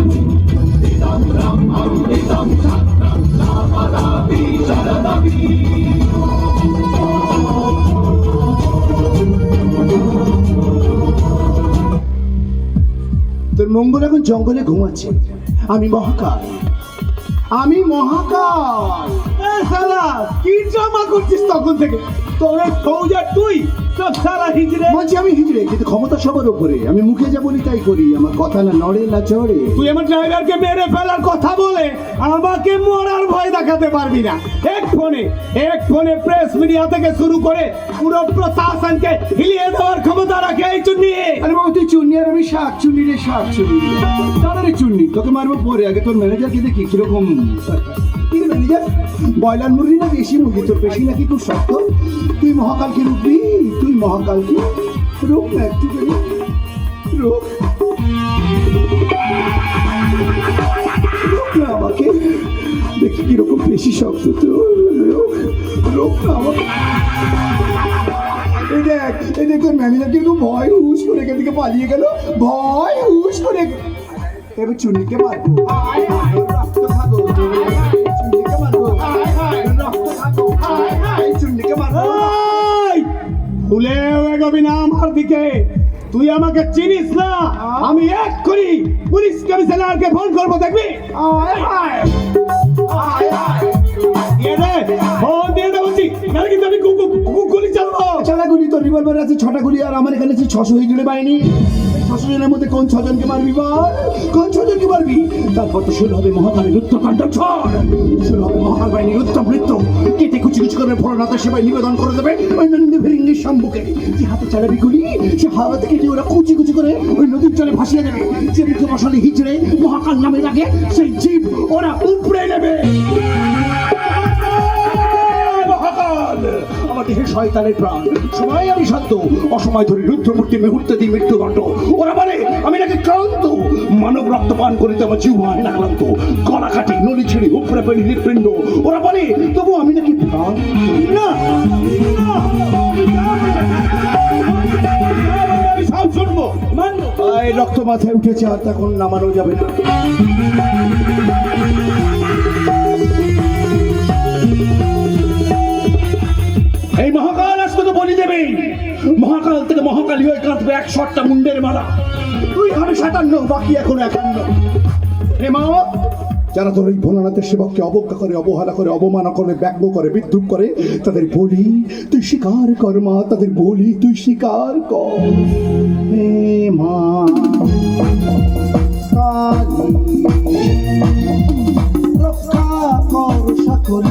তোর মঙ্গল এখন জঙ্গলে ঘুমাচ্ছে। আমি মহাকাল। আমি মহাকাল। ড্রামা করছিস তখন থেকে। তোর ফৌজার তুই সারা হিজড়ে। বলছি আমি হিজড়ে কিন্তু ক্ষমতা সবার উপরে। আমি মুখে যা বলি তাই করি আমার কথা না নড়ে না চড়ে। তুই আমার ড্রাইভারকে মেরে ফেলার কথা বলে আমাকে মরার ভয় দেখাতে পারবি না। এক ফোনে এক ফোনে প্রেস মিডিয়া থেকে শুরু করে পুরো প্রশাসনকে হিলিয়ে দেওয়ার ক্ষমতা রাখে এই চুন্নি। আরে বাবা তুই চুন্নি আর আমি শাক চুন্নি রে শাক চুন্নি। দাদা চুন্নি তোকে মারবো পরে। আগে তোর ম্যানেজারকে দেখি কীরকম। কি রে ব্রয়লার মুরগি না দেশি মুরগি, তোর পেশি নাকি খুব শক্ত? তুই মহাকালকে রুখবি তুই মহাকালকে রোগ একটুখানি রোগ রোগ আমাকে। দেখি কীরকম পেশি শক্ত তো রোগ রোগ না আমাকে। এই দেখ এই দেখ তোর ম্যানেজার কিন্তু ভয়, হুশ করে এখান থেকে পালিয়ে গেল। ভয়, হুশ করে। এবার চুন্নিকে মারবো। ভুলেও এগোবি না আমার দিকে। তুই আমাকে চিনিস না? আমি এক করি পুলিশ কমিশনারকে ফোন করব দেখবি। দিয়ে দে ফোন দিয়ে দে কিন্তু আমি গুলি চালাবো। গুলি তো রিভলভার আছে ছটা গুলি আর আমার এখানে ছশো ছশো জুড়ে বাহিনী। জনের মধ্যে কোন ছজনকে মারবি বল? কোন ছজনকে মারবি? তারপর তো শুরু হবে মহাকালের উত্তরকাণ্ড ঝড় শুরু হবে মহাকাল বাহিনীর উত্তম নৃত্য কেটে কুচি কুচি করে ভোলানাথের সেবায় নিবেদন করে দেবে ওই নন্দী ভেরিঙ্গির সম্মুখে। যে হাতে চালাবি গুলি, সে হাওয়া থেকে যে ওরা কুচি কুচি করে ওই নদীর জলে ভাসিয়ে দেবে। যে মুখে হিজড়ে মহাকাল নামে লাগে সেই জীব ওরা উপড়ে নেবে। দেহে শয়তানের প্রাণ। সময় আমি সত্য অসময় ধরে রুদ্রমূর্তি মুহূর্তে দিই মৃত্যুদণ্ড। ওরা বলে আমি নাকি ক্লান্ত। মানব রক্ত পান করিতে আমার জীব হয় না ক্লান্ত। গলা কাটি নলি ছিঁড়ে উপরে পেলি হৃৎপিণ্ড। ওরা বলে তবু আমি নাকি প্রাণ না রক্ত মাথায় উঠেছে আর তখন নামানো যাবে না। কাঁদবে এক শটটা মুন্ডের মালা। তুই হবে সাতান্ন, বাকি এখন একান্ন। হে মা, যারা তোর এই ভোলানাথের সেবককে অবজ্ঞা করে, অবহেলা করে অবমাননা করে ব্যঙ্গ করে, বিদ্রুপ করে, তাদের বলি তুই স্বীকার কর মা, তাদের বলি তুই স্বীকার কর। মা রক্ষা কর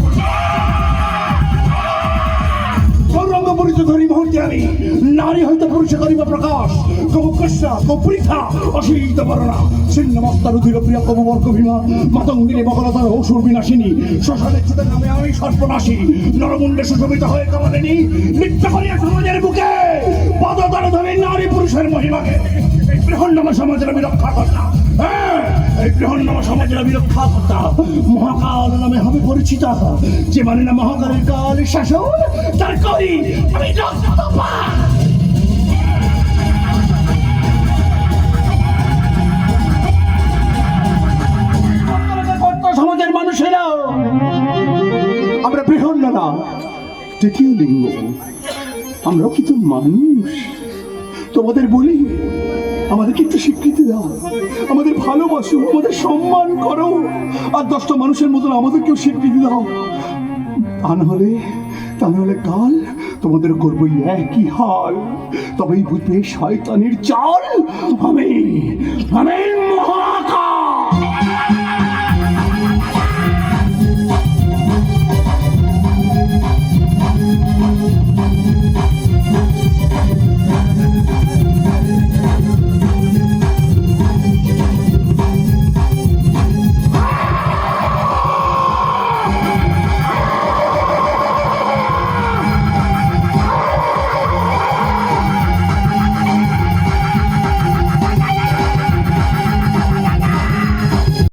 নারী হইতে পুরুষে করিব প্রকাশ। কবু কৃষ্ণ কপুরিথা অশীত বরণা। ছিন্ন মস্তার উধির প্রিয় কবু বর্গ ভীমা মাতঙ্গিনী বকলতার অসুর বিনাশিনী শ্মশানে ছুটে নামে আমি সর্বনাশী নরমুণ্ডে সুশোভিত হয়ে কামালেনি নৃত্য করিয়া সমাজের বুকে পদতলে ধরে নারী পুরুষের মহিমাকে। এই বৃহন্নম সমাজের আমি রক্ষা করতাম হ্যাঁ, এই বৃহন্নম সমাজের আমি রক্ষা করতাম মহাকাল নামে হবে পরিচিত। যে মানে না মহাকালের কাল শাসন তার করি আমি তৃতীয় লিঙ্গ। আমরাও কিন্তু মানুষ? তোমাদের বলি আমাদের কিন্তু স্বীকৃতি দাও। আমাদের ভালোবাসো, আমাদের সম্মান করো। আর দশটা মানুষের মতন আমাদেরকেও স্বীকৃতি দাও। তা নাহলে তা নাহলে কাল তোমাদের করব একই হাল। তবেই বুঝবে শয়তানের চাল। আমি আমি